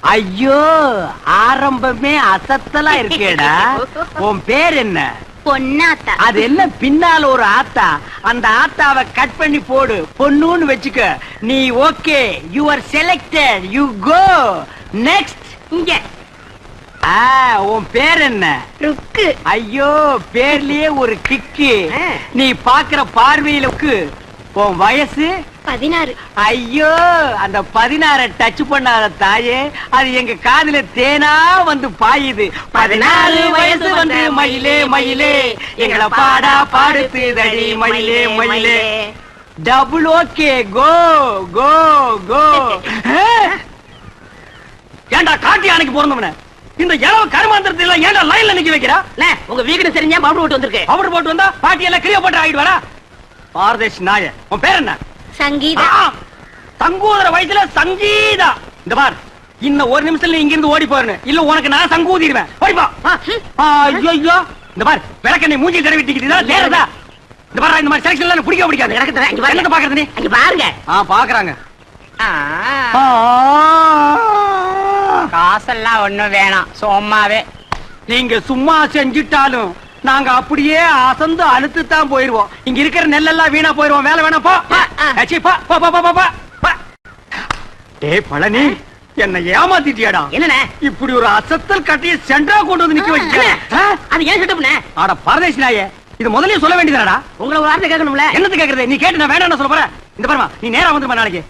ஐயோ ஆரம்பமே அசத்தலா இருக்கேடா. உன் பேர் என்ன? பொன்னாத்தா. அது என்ன? பின்னால ஒரு ஆத்தா. அந்த ஆத்தாவை கட் பண்ணி போடு. பொண்ணுன்னு வச்சுக்க. நீ okay. You are selected you go next இங்க. உன் பேர் என்ன? ருக்கு. ஐயோ பேர்லயே ஒரு கிக்கு. நீ பாக்குற பார்வையிலுக்கு உன் வயசு? பதினாறு. ஐயோ அந்த பதினாற டச் பண்ணாத தாயே அது எங்க காதுல தேனா வந்து பாயுது. பதினாலு வயசு வந்து மயிலே மயிலே எங்களை பாடா பாடுத்துதடி மயிலே மயிலே. டபுள் ஓகே கோ கோ கோ ஏன்டா காட்டி யானைக்கு பிறந்தவன? இந்த இளவ கருமாந்திரத்தை எல்லாம் ஏன்டா லைன்ல நிக்க வைக்கிறா? உங்க வீடு தெரிஞ்சா பவுடர் விட்டு வந்திருக்கு. அவர் போட்டு வந்தா பாட்டி எல்லாம் கிளியோ போட்டு ஆகிடுவாரா பாரதேஷ் நாய உன் பேர் என்ன? சங்கீதா. சங்கூதர வயசுல சங்கீதா. இந்த பார் இன்னும் ஒரு நிமிஷத்துல நீ இங்கிருந்து ஓடி போறேன். இல்ல உனக்கு நான் சங்கூதிடுவேன். ஓடிப்பா ஐயோ இந்த பார் விளக்க நீ மூஞ்சி தடவி டிக்கிட்டு நேரதா இந்த பாரு இந்த மாதிரி செலக்ஷன் எல்லாம் பிடிக்க பிடிக்காது. எனக்கு இங்க பாரு. என்னத்த பாக்குறது நீ? அங்க பாருங்க. ஆ பாக்குறாங்க. காசெல்லாம் ஒண்ணும் வேணாம். சும்மாவே. நீங்க சும்மா செஞ்சிட்டாலும் நாங்க அப்படியே அசந்து அழுத்து தான் போயிருவோம். இங்க இருக்கிற நெல்லெல்லாம் வீணா போயிருவோம். வேலை வேணா போ. போ போ போ, போ போ, போ. போ. பழனி என்ன ஏமாத்திட்டியாடா? என்னண்ணே? இப்படி ஒரு அசத்தல் கட்டிய சென்டரா கொண்டு வந்து நிக்க ஆ? அது ஏன் செட்டப்ண்ணே அட பரதேசி நாயே இது முதல்லயே சொல்ல வேண்டியதாடா உங்களை ஒரு வார்த்தை கேட்கணும்ல? என்னது கேக்குறது? நீ கேட்டு நான் வேண்டாம்னு சொல்ல போற இந்த பாருமா நீ நேரா வந்துருமா நாளைக்கு.